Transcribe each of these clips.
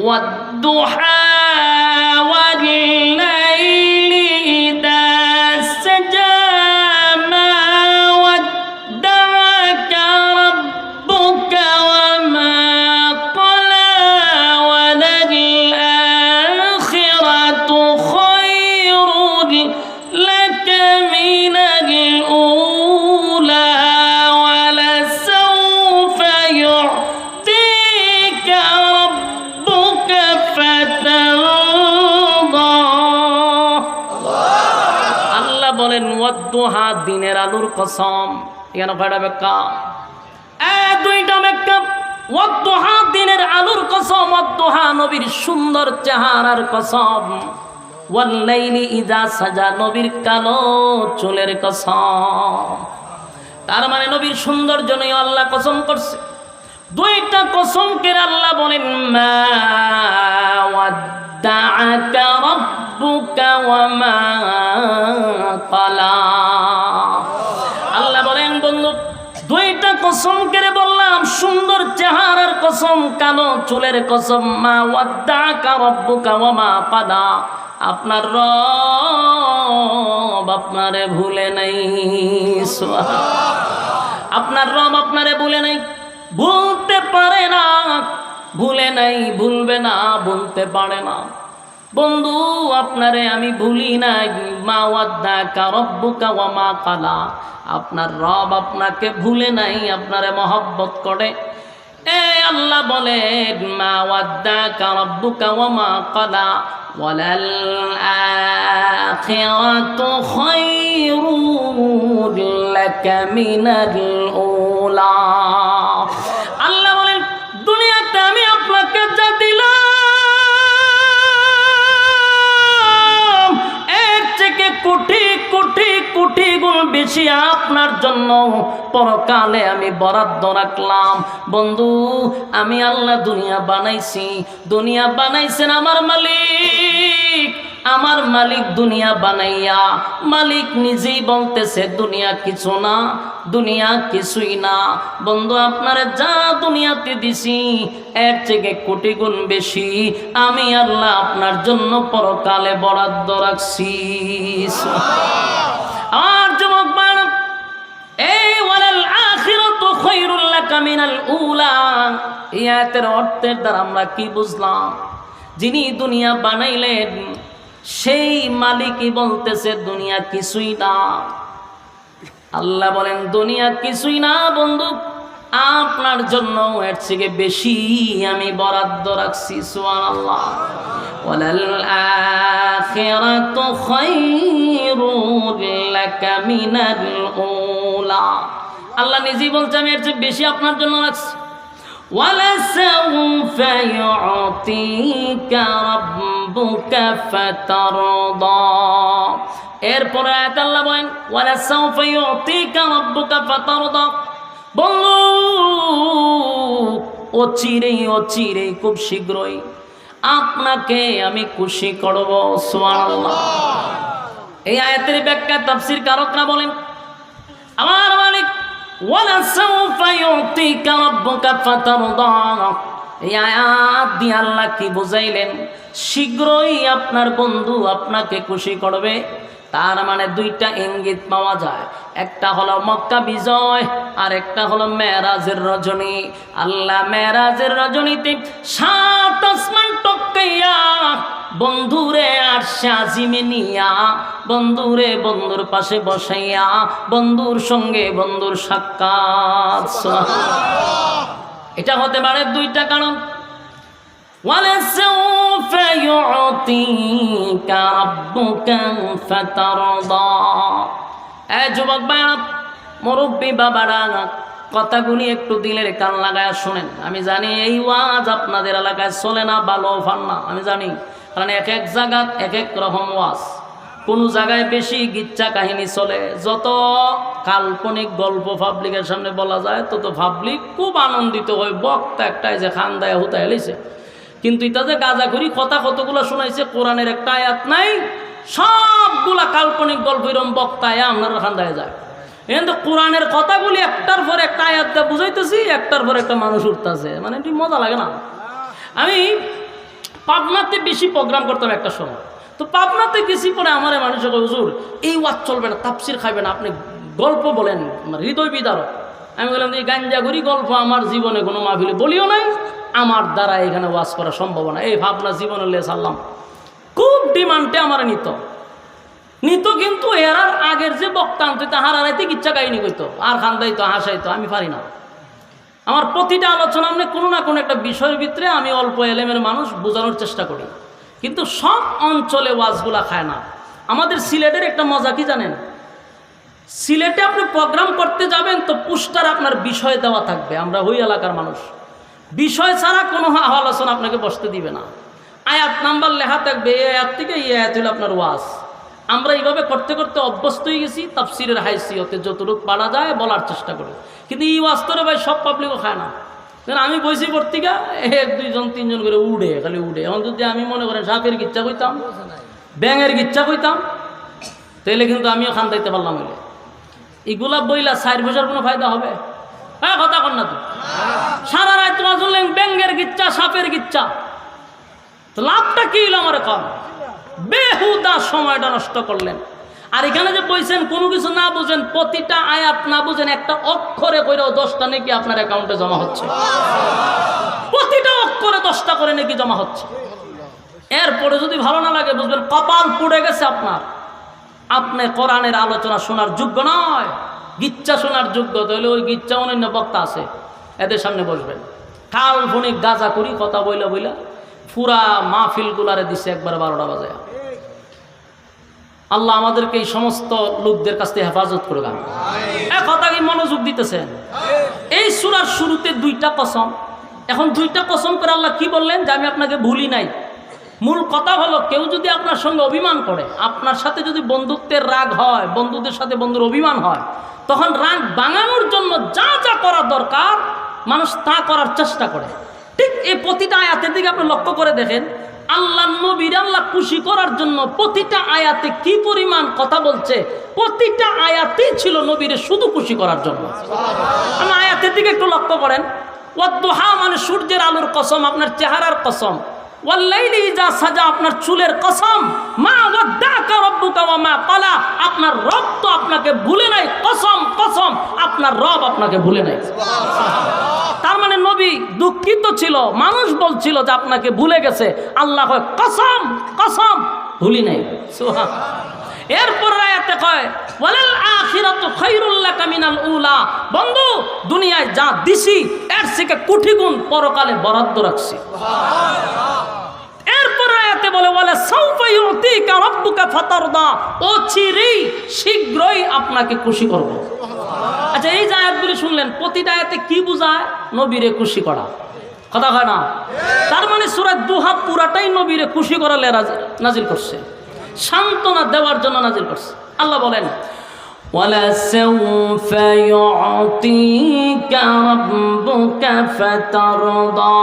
والضحى والليل কসম। এখানে কয়টা ব্যাখ্যা দুইটা ব্যাখ্যা ওয়াদ্দুহা দিনের আলুর কসম, ওয়াদ্দুহা নবীর সুন্দর চেহারার কসম। ওয়াল্লাইলি ইজা সাজা, নবীর কালো চুলের কসম। তার মানে নবীর সৌন্দর্য নিয়ে আল্লাহ কসম করছে। দুইটা কসম কে আল্লাহ বলেন, মা ওয়াদ্দাআকা রাব্বুকা ওয়া মা দুইটা কসম কেড়ে বললাম, সুন্দর চেহারার কসম, কালো চুলের কসম, মা ওয়াদ্দাআকা রাব্বুকা ওয়া মা ক্বালা আপনার রব আপনারে ভুলে নাই আপনার রব আপনারে ভুলে নাই, ভুলতে পারে না, ভুলে নাই, ভুলবে না, ভুলতে পারে না। বন্ধু, আপনারে আমি ভুলি নাই। মা ওয়াদ্দা কারব্বুকা ওয়া মা কালা। আপনার রব আপনাকে ভুলে নাই, আপনারে মহব্বত করে। এ আল্লাহ বলেন, মা ওয়াদ্দা কারব্বুকা ওয়া মা কালা। ওয়ালাল আখিরাতু খায়রুন লাকা মিনাল উলা। আল্লাহ বলেন, দুনিয়াতে আমি আপনাকে যা দিলাম কোটি কোটি কোটি গুণ বেশি আপনার জন্য পরকালে আমি বরাদ্দ রাখলাম। বন্ধু, আমি আল্লাহ দুনিয়া বানাইছি। দুনিয়া বানাইছেন আমার মালিক। আমার মালিক দুনিয়া বানাইয়া, মালিক নিজেই বলতেছে, দুনিয়া কিছু না, দুনিয়া কিছুই না। বন্ধু, আপনারে যা দুনিয়াতে দিছি, এর থেকে কোটি গুণ বেশি আমি আল্লাহ আপনার জন্য পরকালে বরাদ্দ রাখছি। আর যুবক এই ওয়ালাল আখিরাতু খায়রুল লাকা মিনাল উলা। এই আয়াতের অর্থের দ্বারা আমরা কি বুঝলাম? যিনি দুনিয়া বানাইলেন সেই মালিকই বলতেছে, দুনিয়া কিছুই না। আল্লাহ বলেন, দুনিয়া কিছুই না বন্ধু, আপনার জন্য এর থেকে বেশি আমি বরাদ্দ রাখছি সুয়ান আল্লাহ আখিরাতু খায়রুল লাকা মিনাল উলা। আল্লাহ নিজেই বলছে, আমি এর চেয়ে বেশি আপনার জন্য রাখছি। ولسوف يعطيك ربك فترضى এরপরে আয়াত আল্লাহ বলেন ولسوف يعطيك ربك فترضى বলু অচিরেই অচিরেই খুব শীঘ্রই আপনাকে আমি খুশি করব সুবহানাল্লাহ এই আয়াতের ব্যাখ্যা তাফসীর কারকরা বলেন আমার মালিক وَلَسَوْفَ يُعْطِيكَ رَبُّكَ فَتَرْضَى এই আয়াত দিয়ে আল্লাহ কি বুঝাইলেন শীঘ্রই আপনার বন্ধু আপনাকে খুশি করবে তার মানে দুইটা ইঙ্গিত পাওয়া যায় একটা হলো মক্কা বিজয় আর একটা হলো মেরাজের রজনী আল্লাহ মেরাজের রজনীতে সাত আসমান টপকাইয়া বন্ধুরে আর সাজিমে নিয়া বন্ধুরে বন্ধুর পাশে বসাইয়া বন্ধুর সঙ্গে বন্ধুর সাক্ষাৎ এটা হতে পারে দুইটা কারণ ولسوف يعطيك ربك فترضى এ যুবক ভাইরা মুরব্বী বাবারা কথাগুলি একটু দিলের কান লাগায় শোনেন। আমি জানি এই ওয়াজ আপনাদের এলাকায় চলে না, ভালো ফান না, আমি জানি। কারণ এক এক জায়গাত এক এক রকম ওয়াজ। কোনো জায়গায় বেশি গিচ্ছা কাহিনী চলে। যত কাল্পনিক গল্প পাবলিকের সামনে বলা যায়, তত পাবলিক খুব আনন্দিত হয় বক্তা একটাই যে খান দায় হুতা এলিছে কিন্তু এটা যে গাজা করি কথা কতগুলো শোনাইছে, কোরআনের একটা আয়াত নাই, সবগুলা কাল্পনিক গল্প এরম বক্তায় আপনার খান দায় যায়। কিন্তু কোরআনের কথাগুলি একটার পর একটা আয়াত দিয়ে বুঝাইতেছি, একটার পর একটা মানুষ উঠতেছে। মানে এটি মজা লাগে না। আমি পাবনাতে বেশি প্রোগ্রাম করতাম একটা সময়। তো পাবনাতে গেছি পরে আমার মানুষ হুজুর, এই ওয়াজ চলবে না তাপসির খাইবে না আপনি গল্প বলেন আমার হৃদয় বিদারক। আমি বললাম, এই গাঞ্জাগুড়ি গল্প আমার জীবনে কোনো মাহফিলে বলিও নাই, আমার দ্বারা এখানে ওয়াজ করা সম্ভব না। এই ভাবনা জীবনে লে সারলাম খুব ডিমান্ডে আমার নিত। নিত কিন্তু এরার আগের যে বক্তা আনতো তাহার আড়াইতে কিচ্ছা কাহিনী কইতো। আর খান্দাইতো হাসাইতো আমি পারি না। আমার প্রতিটা আলোচনা আপনি কোনো না কোনো একটা বিষয়ের ভিতরে আমি অল্প এলেমের মানুষ বোঝানোর চেষ্টা করি। কিন্তু সব অঞ্চলে ওয়াজগুলা খায় না। আমাদের সিলেটের একটা মজা কি জানেন? সিলেটে আপনি প্রোগ্রাম করতে যাবেন তো পুস্টার আপনার বিষয় দেওয়া থাকবে, আমরা ওই এলাকার মানুষ। বিষয় ছাড়া কোনো আলোচনা আপনাকে বসতে দিবে না। আয়াত নাম্বার লেখা থাকবে, এই আয়াত থেকে এই আয়াত হলো আপনার ওয়াজ। আমরা এইভাবে করতে করতে অভ্যস্ত হয়ে গেছি, তাফসিরের হাইসিয়তে যতটুকু পারা যায় বলার চেষ্টা করি। কিন্তু এই ওয়াস্তরে ভাই সব পাবলিকও খায় না। আমি বইছি পত্রিকা, এক, দুইজন, তিনজন করে উড়ে, খালি উড়ে। এখন যদি আমি মনে করেন সাপের গিচ্ছা কইতাম, ব্যাঙের গিচ্ছা কইতাম তাহলে কিন্তু আমিও খান দিতে পারলাম হইলে। এগুলা বইলা সাইড বছর কোনো ফায়দা হবে? হ্যাঁ কথা কর না তুই। সারা রাত তোমার শুনলেন ব্যাঙ্গের গিচ্ছা, সাপের গিচ্ছা। তো লাভটা কি হলো আমার কম বেহুদা সময়টা নষ্ট করলেন। আর এখানে যে বইছেন, কোনো কিছু না বুঝেন, প্রতিটা আয়াত না বুঝেন, একটা অক্ষরে কইরাও দশটা নাকি আপনার অ্যাকাউন্টে জমা হচ্ছে। প্রতিটা অক্ষরে দশটা করে নাকি জমা হচ্ছে। এরপরে যদি ভালো না লাগে, বুঝবেন কপাল পুড়ে গেছে আপনার। আপনি কোরআনের আলোচনা শোনার যোগ্য নয়, গিচ্ছা শোনার যোগ্য, তাহলে ওই গিচ্ছা অন্যান্য বক্তা আছে, এদের সামনে বসবেন। ঠাল ফোনে গাজা করি, কথা বইলা বইলা, পুরা মাহফিল গুলারে দিছে একবার বারোটা বাজে আল্লাহ আমাদেরকে এই সমস্ত লোকদের কাছ থেকে হেফাজত করে গান এক কথা কি মনোযোগ দিতেছেন? এই সুরার শুরুতে দুইটা কসম। এখন দুইটা কসম করে আল্লাহ কি বললেন? যে আমি আপনাকে ভুলি নাই। মূল কথা হলো কেউ যদি আপনার সঙ্গে অভিমান করে আপনার সাথে যদি বন্ধুত্বের রাগ হয় বন্ধুদের সাথে বন্ধুর অভিমান হয় তখন রাগ বাঙানোর জন্য যা যা করা দরকার মানুষ তা করার চেষ্টা করে। ঠিক এই প্রতিটা আয়াতের দিকে আপনি লক্ষ্য করে দেখেন আল্লাহ নবীর আল্লাহ খুশি করার জন্য প্রতিটা আয়াতে কি পরিমাণ কথা বলছে, প্রতিটা আয়াতেই ছিল নবীরে শুধু খুশি করার জন্য। আমি আয়াতের দিকে একটু লক্ষ্য করেন। ওয়াদ্দোহা মানে সূর্যের আলোর কসম, আপনার চেহারার কসম। ওয়াল্লাইলি যা সাজা, আপনার চুলের কসম। মা ওয়াদ্দাকা রব্বুকা ওয়া মা ক্বালা। আপনার রব তো আপনাকে ভুলে নাই। কসম কসম, আপনার রব আপনাকে ভুলে নাই। তার মানে নবী দুঃখিত ছিল, মানুষ বলছিল যে আপনাকে ভুলে গেছে। আল্লাহ কসম কসম, ভুলি নাই। সুবহান। এরপর আয়াতে কয়, ওয়ালাল আখিরাতু খায়রুল লাকা উলা। বন্ধু, দুনিয়ায় যা দিছি, এর থেকে কোটি গুণ পরকালে বরাদ্দ রাখছি। এরপর বলে বলে ও চিরেই শীঘ্রই আপনাকে খুশি করব। আচ্ছা এই যে আয়াতগুলি শুনলেন, প্রতিটা আয়াতে কি বোঝায়? নবীরে খুশি করা। কথা হয় না? তার মানে সুরাত দুহা পুরাটাই নবীরে খুশি করালে নাজিল করছে। সান্ত্বনা দেওয়ার জন্য নাজিল করছে আল্লাহ বলেন ولسوف يعطيك ربك فترضى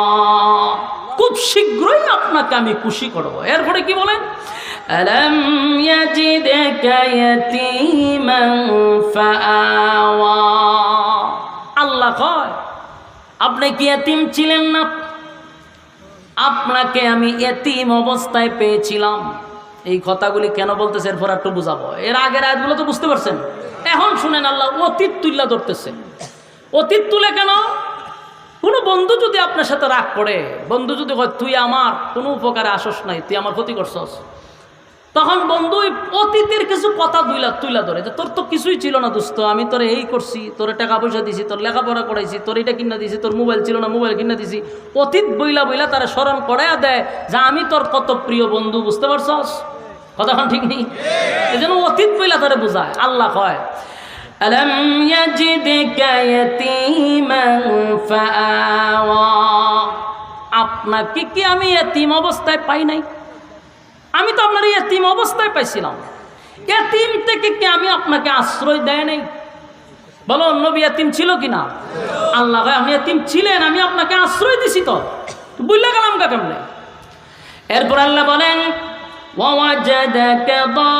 খুব শীঘ্রই আপনাকে আমি খুশি করব এরপরে কি বলেন ألم يجدك يتيما فآوى আল্লাহ কয় আপনি কি এতিম ছিলেন না আপনাকে আমি এতিম অবস্থায় পেয়েছিলাম এই কথাগুলি কেন বলতেছে? এরপর একটু বুঝাবো। এর আগের আয়াতগুলো তো বুঝতে পারছেন? এখন শুনেন আল্লাহ, অতীত তুল্লা ধরতেছে। অতীত তুলে কেন? কোনো বন্ধু যদি আপনার সাথে রাগ করে, বন্ধু যদি কয়, তুই আমার, কোনো উপকারে আসস নাই, তুই আমার ক্ষতি করছস। তখন বন্ধু অতীতের কিছু কথা দুইলা তুইলা ধরে। যে তোর তো কিছুই ছিল না দোস্ত, আমি তোরে এই করছি, তোরে টাকা পয়সা দিছি, তোর লেখাপড়া করাইছি, তোর এটা কিনা দিছি, তোর মোবাইল ছিল না, মোবাইল কিনা দিছি। অতীত বইলা বইলা তারা স্মরণ করাইয়া দেয় যে, আমি তোর কত প্রিয় বন্ধু, বুঝতে পারছস? কথাখন ঠিক নেই এই জন্য অতীত বইলা তারা বোঝায় আল্লাহ কয় ألم يجدك يتيما فآوى আপনাকে কি আমি এতিম অবস্থায় পাই নাই আমি তো আপনার এতিম অবস্থায় পাইছিলাম এতিম থেকে কি আমি আপনাকে আশ্রয় দেয় নাই বলো নবী এতিম ছিল কি না আল্লাহ ভাই আপনি এতিম ছিলেন আমি আপনাকে আশ্রয় দিছি তো বুঝলে গেলাম কা কেমনে এরপর আল্লাহ বলেন ووجدك ضالا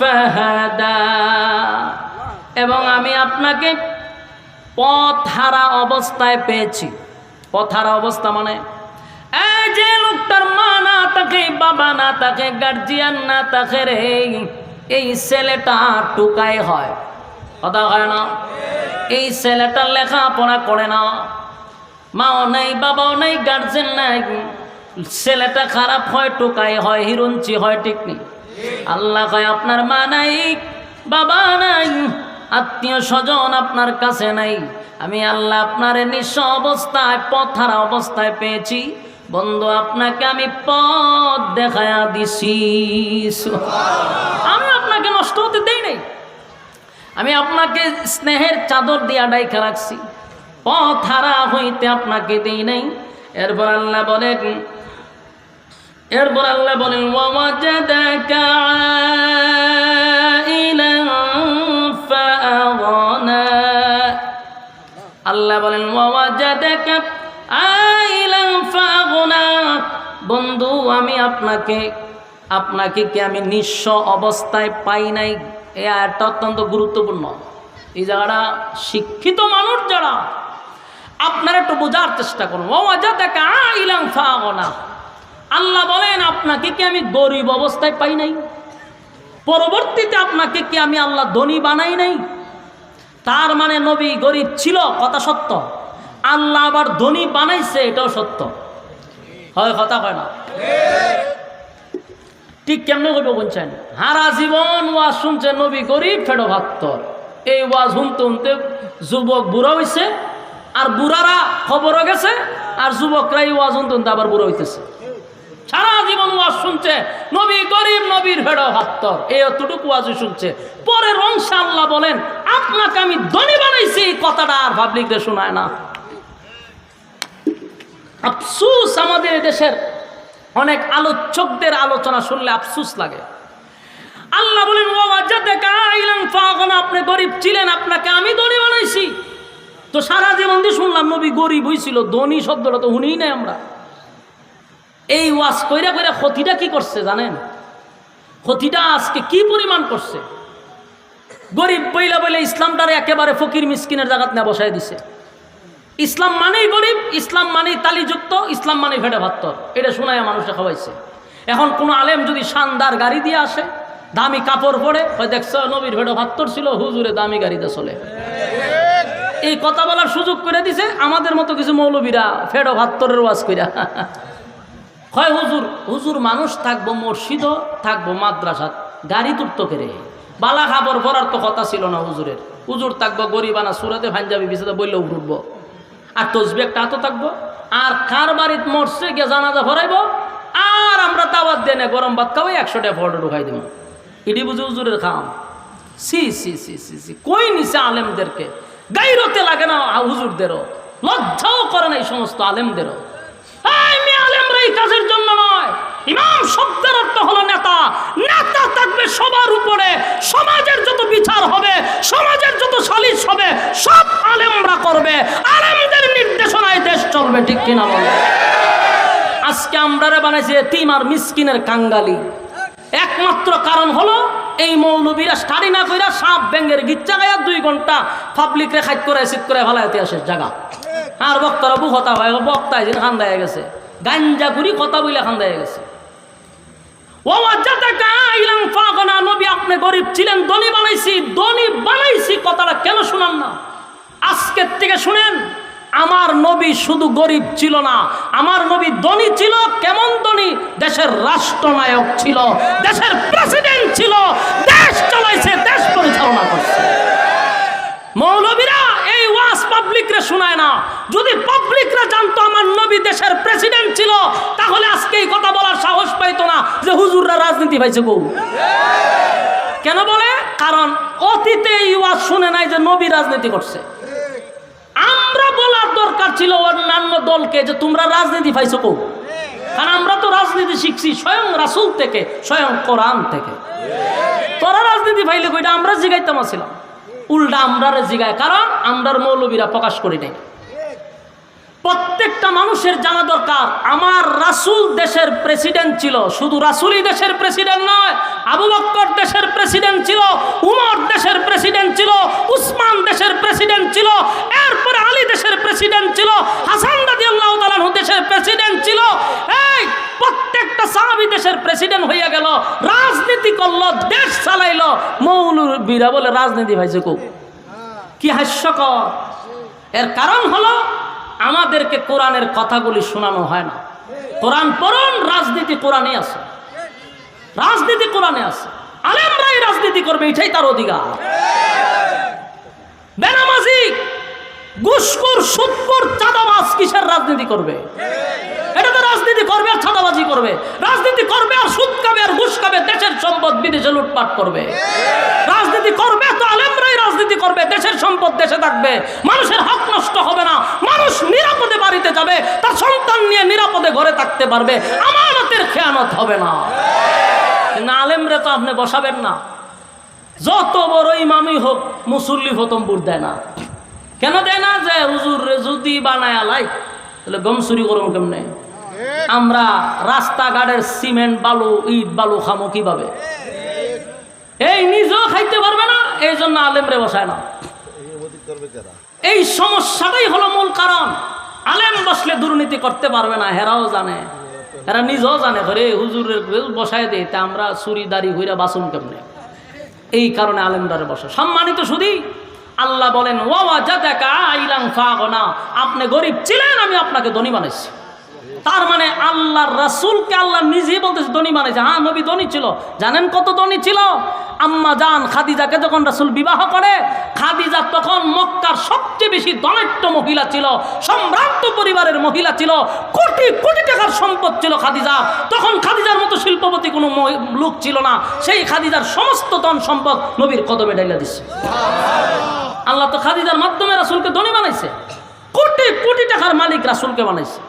فهدى এবং আমি আপনাকে পথ হারা অবস্থায় পেয়েছি পথ হারা অবস্থা মানে এই যে লোকটার মা না থাকে বাবা না থাকে গার্জিয়ান না থাকে রে এই ছেলেটা টুকাই হয় কথা হয় না এই ছেলেটা লেখাপড়া করে না মাও নাই, বাবাও নাই গার্জেন নাই। ছেলেটা খারাপ হয় টোকাই হয় হিরঞ্চি হয়, ঠিক নেই। আল্লাহ কয়, আপনার মা নাই, বাবা নাই, আত্মীয় স্বজন আপনার কাছে নাই। আমি আল্লাহ আপনার নিঃস্ব অবস্থায়, পথারা অবস্থায় পেয়েছি। বন্ধু, আপনাকে আমি পথ দেখায়া দিছি। আমি আপনাকে নষ্ট হতে দেই নাই। আমি আপনাকে স্নেহের চাদর দিয়া ডাইখা রাখছি। পথ হারা হইতে আপনাকে দেই নাই। এরপর আল্লাহ বলেন, এরপর আল্লাহ বলেন আল্লাহ বলেন বন্ধু, আমি আপনাকে আপনাকে কি আমি নিঃস্ব অবস্থায় পাই নাই? এই আয়াতটা অত্যন্ত গুরুত্বপূর্ণ। এই জায়গাটা শিক্ষিত মানুষ যারা আপনারা একটু বোঝার চেষ্টা করুন। আল্লাহ বলেন, আপনাকে কি আমি গরিব অবস্থায় পাই নাই? পরবর্তীতে আপনাকে কি আমি আল্লাহ ধনী বানাই নাই? তার মানে নবী গরিব ছিল, কথা সত্য। আল্লাহ আবার ধনী বানাইছে, এটাও সত্য। হয়, কথা হয় না? ঠিক কেমনে করব বলছেন? হারা জীবন ওয়াজ শুনছে নবী গরিব, ফেডো ভাত্তর। এই ওয়াজ শুনতে শুনতে যুবক বুড়া হইছে আর বুড়ারা খবরও গেছে, আর যুবকরা এই ওয়াজ শুনতে আবার বুড়া হইতেছে। সারা জীবন ওয়াজ শুনছে, নবী গরিব, নবীর ভেড়ো হাত্তর। এই অতটুকু ওয়াজও শুনছে। পরে রংসা আল্লাহ বলেন, আপনাকে আমি ধনী বানাইছি এই কথাটা আর পাবলিকরে শোনায় না। আফসুস আমাদের দেশের অনেক আলোচকদের আলোচনা শুনলে আফসুস লাগে। আল্লাহ বলেন ও ফাগনা, আপনি গরিব ছিলেন, আপনাকে আমি ধনী বানাইছি। তো সারা জীবন দিয়ে শুনলাম, নবী গরিব হইছিল, ধনী শব্দটা তো শুনেই নাই আমরা। এই ওয়াজ কইরা কইরা ক্ষতিটা কি করছে জানেন? ক্ষতিটা আজকে কি পরিমাণ করছে? গরিব বইলা বইলে ইসলামটারে একেবারে ফকির মিসকিনের জায়গাত না বসাই দিছে। ইসলাম মানেই গরিব, ইসলাম মানেই তালিযুক্ত, ইসলাম মানেই ভেড়ে ভাত্তর। এটা শোনায় মানুষে খাওয়াইছে। এখন কোনো আলেম যদি শানদার গাড়ি দিয়ে আসে, দামি কাপড় পরে হয় দেখছ নবীর ভেড়ো ভাত্তর ছিল, হুজুরে দামি গাড়িতে চলে। এই কথা বলার সুযোগ করে দিছে, আমাদের মতো কিছু মৌলবীরা ফেডো ভাত্তরের ওয়াজ কইরা। হয় হুজুর হুজুর মানুষ থাকব মসজিদও, থাকব মাদ্রাসাত গাড়ি তুর্ত করে। বালা খাবর ভরার তো কথা ছিল না হুজুরের। হুজুর থাকব গরিবানা সুরাতে ভাঞ্জাবি বিছাতে বললেও উঠবো। আর তসবি একটা হাতও থাকব। আর কার বাড়িত মরছে গিয়ে জানাজা ভরাইব? আর আমরা তাওয়াত দেনে গরম ভাত খাওয়াই একশো টাকা ফটো ঢুকাই দিব ইডি বুঝি হুজুরের খাম। C C C C C কই নিছে আলেমদেরকে? গাইরতে লাগে না হুজুরদেরও, লজ্জাও করে না এই সমস্ত আলেমদেরও। আলেমরা এই কাজের জন্য নয়। ইমাম শব্দের অর্থ হলো নেতা। নেতা থাকবে সবার উপরে। সমাজের যত বিচার হবে, সমাজের যত সালিশ হবে, সব আলেমরা করবে। আলেমদের নির্দেশনায় দেশ চলবে, ঠিক কিনা বলে? আজকে আমরা বানাইছি এতিম আর মিসকিনের কাঙ্গালি। একমাত্র কারণ হলো এই মৌলবীরা স্টাডি না কইরা সাপ ব্যাঙ্গের গিচ্চা গায়া দুই ঘণ্টা পাবলিক রে খাইত করে শীত করে ভালো ইতিহাসের জায়গা আর বক্তারা বুহতা হয়, বক্তায় যেন খান্দায় গেছে। গাঞ্জা করি কথা বইলে খান্দায় গেছে। কথাটা কেন শুনান না? আজকের থেকে শুনেন। আমার নবী শুধু গরিব ছিল না, আমার নবী ধনী ছিল, কেমন ধনী? দেশের রাষ্ট্রনায়ক ছিল, দেশের প্রেসিডেন্ট ছিল, দেশ চালাইছে, দেশ পরিচালনা করছে। মৌলবীরা এই ওয়াজ পাবলিকরে শোনায় না। যদি পাবলিকরা জানতো আমার নবী দেশের প্রেসিডেন্ট ছিল, তাহলে আজকে এই কথা বলার সাহস পাইতো না যে হুজুররা রাজনীতি পাইছে বউ কেন বলে? কারণ অতীতে এই ওয়াজ শুনে নাই যে নবী রাজনীতি করছে। আমরা বলার দরকার ছিল অন্যান্য দলকে যে তোমরা রাজনীতি পাইছো কো? কারণ আমরা তো রাজনীতি শিখছি স্বয়ং রাসুল থেকে, স্বয়ং কোরআন থেকে। তোরা রাজনীতি পাইলে কইটা আমরা জিগাইতাম ছিলাম উল্টা আমরা জিগায়, কারণ আমরার মৌলবীরা প্রকাশ করি নাই। প্রত্যেকটা মানুষের জানা দরকার। আমার রাসুল দেশের প্রেসিডেন্ট ছিল। শুধু রাসূলই দেশের প্রেসিডেন্ট নয়, আবু বক্কর দেশের প্রেসিডেন্ট ছিল, উমর দেশের প্রেসিডেন্ট ছিল, উসমান দেশের প্রেসিডেন্ট ছিল, এরপরে আলী দেশের প্রেসিডেন্ট ছিল, হাসান রাদিয়াল্লাহু তাআলা দেশের প্রেসিডেন্ট ছিল। এই প্রত্যেকটা সাহাবী দেশের প্রেসিডেন্ট হইয়া গেল। রাজনীতি করল, দেশ চালাইলো। মৌলবীরা বলে, রাজনীতি ভাইছে খুব কি হাস্যকর? এর কারণ হলো আমাদেরকে কোরআনের কথাগুলি শোনানো হয় না। কোরআন পড়ুন, রাজনীতি কোরআনে আছে। রাজনীতি কোরআনে আছে। আলেমরাই রাজনীতি করবে, এটাই তার অধিকার। বেনামাজি, ঘুষখোর সুৎখোর চাঁদাবাজ কিসের রাজনীতি করবে? এটা তো রাজনীতি করবে আর ছাদাবাজি করবে। রাজনীতি করবে আর সুদ খাবে আর ঘুষ খাবে, দেশের সম্পদ বিদেশে লুটপাট করবে। রাজনীতি করবে তো আলেমরাই রাজনীতি করবে, দেশের সম্পদ দেশে থাকবে, মানুষের হক নষ্ট হবে না, মানুষ নিরাপদে বাড়িতে যাবে, তার সন্তান নিয়ে নিরাপদে ঘরে থাকতে পারবে, আমানতের খেয়ানত হবে না। আলেমরে তো আপনি বসাবেন না। যত বড় ইমামই হোক, মুসল্লি হতম বুট দেয় না। কেন দেয় না যে হুজুর যদি বানায় আলাই, তাহলে গম চুরি করব কেমনে? আমরা রাস্তাঘাটের সিমেন্ট, বালু, ইট, বালু খামো কীভাবে? এই নিজেও খাইতে পারবে না, এই জন্য আলেমরে বসায় না। এই সমস্যাটাই হলো মূল কারণ। আলেম বসলে দুর্নীতি করতে পারবে না, হেরাও জানে। এরা নিজেও জানে ঘরে হুজুরের বসায় দেয় তা আমরা চুরি, দাড়ি হইরা বাসুন কেমনে? এই কারণে আলেমদারে বসে। সম্মানিত শুধু আল্লাহ বলেন, ওয়া জাদাকা আইলাং ফাগনা। আপনি গরিব ছিলেন, আমি আপনাকে ধনী বানাইছি। তার মানে আল্লাহর রাসূলকে আল্লাহ নিজেই বলতেছে, ধনী বানাইছে হ্যাঁ নবী ধনী ছিল। জানেন কত ধনী ছিল? আম্মা জান খাদিজাকে যখন রাসূল বিবাহ করে, খাদিজা তখন মক্কার সবচেয়ে বেশি ধনাঢ্য মহিলা ছিল, সম্ভ্রান্ত পরিবারের মহিলা ছিল, কোটি কোটি টাকার সম্পদ ছিল খাদিজা। তখন খাদিজার মতো শিল্পপতি কোনো লোক ছিল না। সেই খাদিজার সমস্ত ধন সম্পদ নবীর কদমে ডাইলা দিচ্ছে আল্লাহ তো খাদিজার মাধ্যমে রাসূলকে ধনী বানাইছে। কোটি কোটি টাকার মালিক রাসূলকে বানাইছে।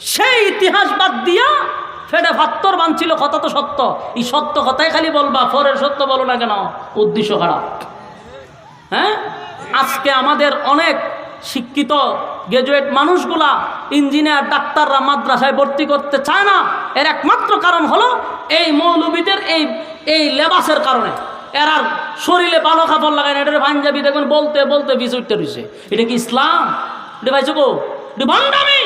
সেই ইতিহাস বাদ দিয়া ফেডে ভাত্তর বানছিল, কথা তো সত্য। এই সত্য কথাই খালি বলবা, ফরের সত্য বলো না কেন? উদ্দেশ্য খারাপ। হ্যাঁ? আজকে আমাদের অনেক শিক্ষিত গ্রাজুয়েট মানুষগুলা ইঞ্জিনিয়ার ডাক্তাররা মাদ্রাসায় ভর্তি করতে চায় না। এর একমাত্র কারণ হলো এই মৌলবীদের এই এই লেবাসের কারণে। এরার শরীরে ভালো কাপড় লাগায় না এটা পাঞ্জাবি দেখুন, বলতে বলতে উঠতে রয়েছে এটা কি ইসলাম? এটা ভাইছো গো? এটা ভণ্ডামি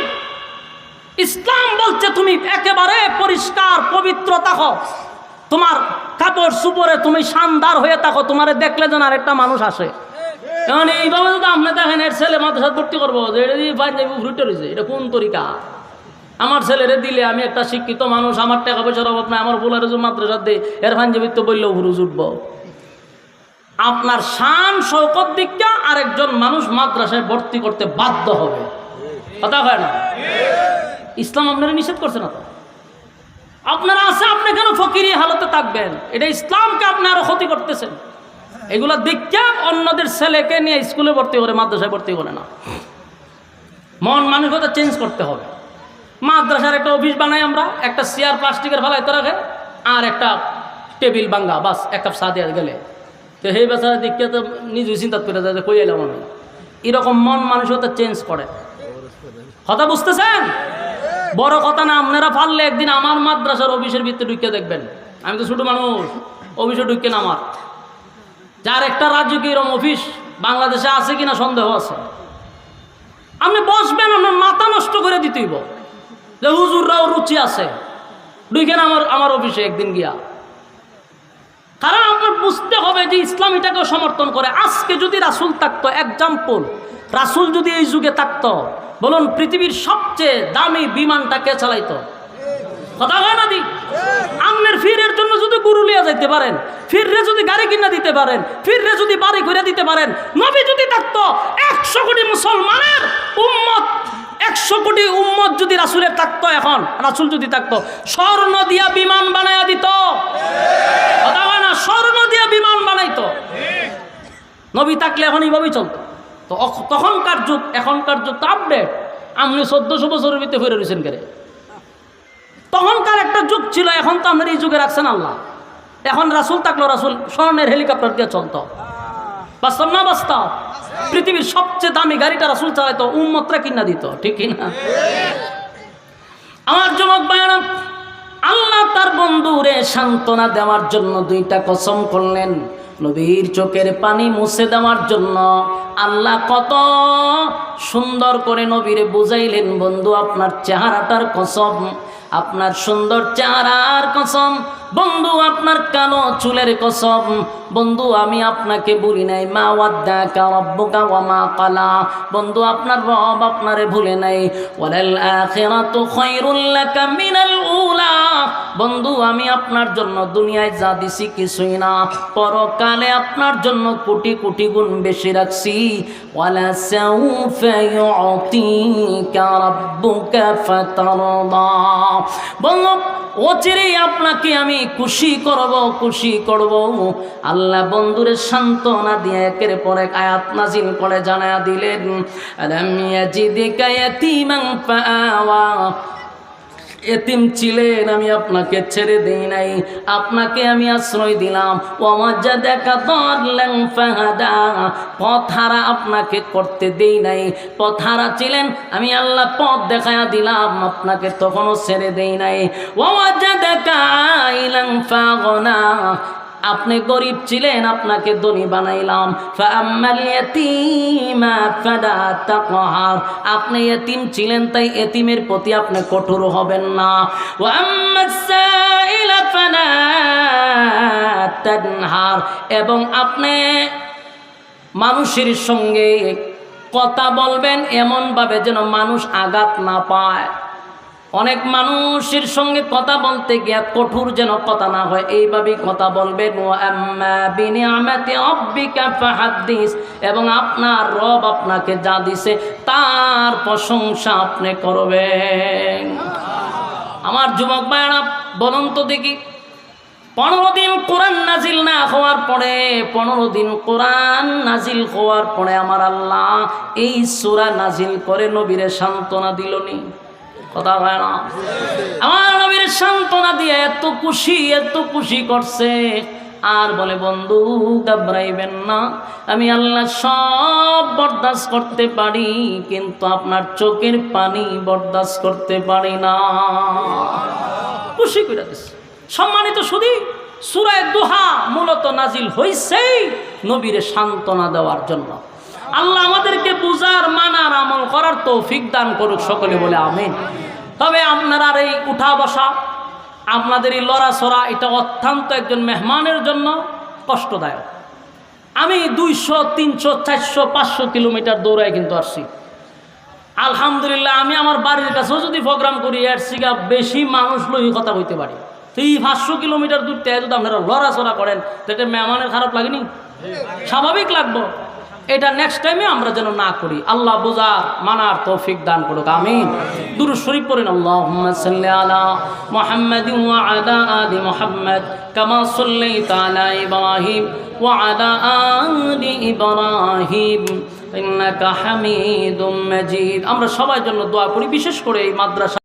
ইসলাম বলছে তুমি একেবারে পরিষ্কার, পবিত্র থাকো। তোমার কাপড় সুপরে তুমি শানদার হয়ে থাকো, তোমারে দেখলে যেন আরেকটা মানুষ আসে। এখন এইভাবে যদি আপনি দেখেন, এর ছেলে মাদ্রাসা ভর্তি করব, যে এটা দিয়ে পাঞ্জাবি ঘুরতে রয়েছে কোন তরিকা? আমার ছেলেরে দিলে আমি একটা শিক্ষিত মানুষ, আমার টাকা পয়সার অভাব নাই, আমার বোলারে যে মাদ্রাসা দিয়ে, এর পাঞ্জাবি তো বললেও হুরুজ উঠবো। আপনার শান শৌকত দিকটা আরেকজন মানুষ মাদ্রাসায় ভর্তি করতে বাধ্য হবে। কথা হয় না? ইসলাম আপনারা নিষেধ করছে না তো আপনারা আছে, আপনি কেন ফকিরি হালতে থাকবেন? এটা ইসলামকে আপনি আরও ক্ষতি করতেছেন। এগুলো দীক্ষা অন্যদের ছেলেকে নিয়ে স্কুলে ভর্তি করে, মাদ্রাসায় ভর্তি করে না। মন মানসিকতা চেঞ্জ করতে হবে। মাদ্রাসার একটা অফিস বানাই আমরা, একটা চেয়ার প্লাস্টিকের ফেলাইতে রাখে, আর একটা টেবিল বাঙ্গা বাস, এক কাপ দিয়ে গেলে। তো সেই বেচারা দীক্ষা তো নিজেই চিন্তা করে যায় কই এলাম আমি। এরকম মন মানসিকতা চেঞ্জ করে। কথা বুঝতেছেন? বড় কথা না, আপনারা পারলে একদিন আমার মাদ্রাসার অফিসের ভিতরে ঢুকে দেখবেন। আমি তো ছোটো মানুষ, অফিসে ঢুকেন আমার। যার একটা রাজ্য কি এরকম অফিস বাংলাদেশে আছে কিনা সন্দেহ আছে। আপনি বসবেন, আপনার মাথা নষ্ট করে দিতেইব যে হুজুররাও রুচি আছে। ঢুকেন আমার আমার অফিসে একদিন গিয়া। কারণ আপনার বুঝতে হবে যে ইসলাম এটাকেও সমর্থন করে। আজকে যদি রাসুল থাকতো এক্সাম্পল রাসুল যদি এই যুগে থাকতো, বলুন, পৃথিবীর সবচেয়ে দামি বিমানটা কে চালাইতো? কথা হয় না দি? আমনের ফিরের জন্য যদি গুরু লিয়া যাইতে পারেন, ফিররে যদি গাড়ি কিনা দিতে পারেন, ফিররে যদি বাড়ি করে দিতে পারেন, নবী যদি থাকতো, একশো কোটি মুসলমানের উম্মত একশো কোটি উম্মত যদি রাসুলের থাকতো এখন, রাসুল যদি থাকতো, স্বর্ণ দিয়া বিমান বানাইয়া দিত। হয় না, স্বর্ণ দিয়া বিমান বানাইতো। নবী থাকলে এখন এইভাবেই চলতো। তো তখনকার যুগ, এখনকার যুগ তো আপডেট আপনি চোদ্দশো বছরের ভিতরে ফিরে রয়েছেন কেরে? তখনকার একটা যুগ ছিল, এখন তো আপনার এই যুগে রাখছেন আল্লাহ। এখন রাসুল থাকল রাসুল স্বর্ণের হেলিকপ্টার দিয়ে চলতো। বাস্তব না বাস্তব? পৃথিবীর সবচেয়ে দামি গাড়িটা রাসুল চালাইতো উম্মতরা কিনা দিত, ঠিক কিনা? আমার যুবক ভাইয়েরা, আল্লাহ তার বন্ধুরে সান্ত্বনা দেওয়ার জন্য দুইটা কসম করলেন। নবীর চোখের পানি মুছে দেওয়ার জন্য। আল্লাহ কত সুন্দর করে নবীরে বুঝাইলেন, বন্ধু, আপনার চেহারাটার কসম, আপনার সুন্দর চেহারার কসম বন্ধু, আপনার কালো চুলের কসম। বন্ধু, আমি আপনাকে বলি নাই, মা ওয়াদ্দাকা রব্বুকা ওয়া মা কালা বন্ধু, আপনার রব আপনারে ভুলে নাই। ওয়ালাল বন্ধু, আমি আপনার জন্য দুনিয়ায় যা দিছি কিছুই না। পরকালে আপনার জন্য কোটি কোটি গুণ বেশি রাখছি। ওয়ালা সাউফা বন্ধু অচিরেই আপনাকে আমি খুশি করব খুশি করব। আল্লাহ বন্ধুরে সান্ত্বনা দিয়ে একের পর এক আয়াত নাজিল করে জানায়া দিলেন আলামিয়া জিদিকা ইয়াতিমান ফাআওয়া এতিম ছিলেন, আমি আপনাকে ছেড়ে দিই নাই। আপনাকে আমি আশ্রয় দিলাম। ওমাজা দেখা দরলেন ফাহাদা। পথহারা আপনাকে করতে দেই নাই। পথহারা ছিলেন, আমি আল্লাহ পথ দেখায়া দিলাম, আপনাকে তখনও ছেড়ে দেই নাই। ওমাজা দেখা ইলাম ফাগনা। আপনি গরিব ছিলেন, আপনাকে ধনী বানাইলাম। আপনি এতিম ছিলেন, তাই এতিমের প্রতি আপনি কঠোর হবেন না। এবং আপনি মানুষের সঙ্গে কথা বলবেন, এমনভাবে যেন মানুষ আঘাত না পায়। অনেক মানুষের সঙ্গে কথা বলতে গিয়া কঠোর যেন কথা না হয়। এইভাবেই কথা ফাহাদ্দিস। এবং আপনার রব আপনাকে যা দিছে তার প্রশংসা আপনি করবেন। আমার যুবক ভাইয়েরা, বলুন তো দেখি, পনেরো দিন কোরআন নাজিল না হওয়ার পরে, পনেরো দিন কোরআন নাজিল হওয়ার পরে আমার আল্লাহ এই সুরা নাজিল করে নবীরে সান্ত্বনা দিলনি কথা হয় না। আমার নবীর সান্ত্বনা দিয়ে এত খুশি এত খুশি করছে। আর বলে, বন্ধু, ঘাবড়াইবেন না। আমি আল্লাহ সব বরদাস্ত করতে পারি, কিন্তু আপনার চোখের পানি বরদাস্ত করতে পারি না। খুশি করে দিচ্ছে সম্মানিত শুধু সুরায় দোহা মূলত নাজিল হইছেই নবীরে সান্ত্বনা দেওয়ার জন্য। আল্লাহ আমাদেরকে বুঝার, মানার, আমল করার তৌফিক দান করুক সকলে বলে আমিন। তবে আপনার এই উঠা বসা, আপনাদের এই লড়াছড়া এটা অত্যন্ত একজন মেহমানের জন্য কষ্টদায়ক। আমি দুইশো, তিনশো, চারশো, পাঁচশো কিলোমিটার দৌড়ায় কিন্তু আসছি। আলহামদুলিল্লাহ, আমি আমার বাড়ির কাছেও যদি প্রোগ্রাম করি, এর সিগা বেশি মানুষ লই কথা কইতে পারি। তো এই পাঁচশো কিলোমিটার দূর থেকে যদি আপনারা লড়াচড়া করেন, তো এটা মেহমানের খারাপ লাগেনি? স্বাভাবিক লাগবো। এটা নেক্সট টাইমে আমরা যেন না করি। আল্লাহ বোঝার, মানার তৌফিক দান করুক, আমিন। দুরু শরীফ পড়েন, আল্লাহুম্মা সাল্লি আলা মুহাম্মাদিন ওয়া আলা আলি মুহাম্মাদ কামা সাল্লাইতা আলা ইব্রাহিম আলি ইব্রাহিম ইন্নাকা হামিদুম আমরা সবাই জন্য দোয়া করি, বিশেষ করে এই মাদ্রাসা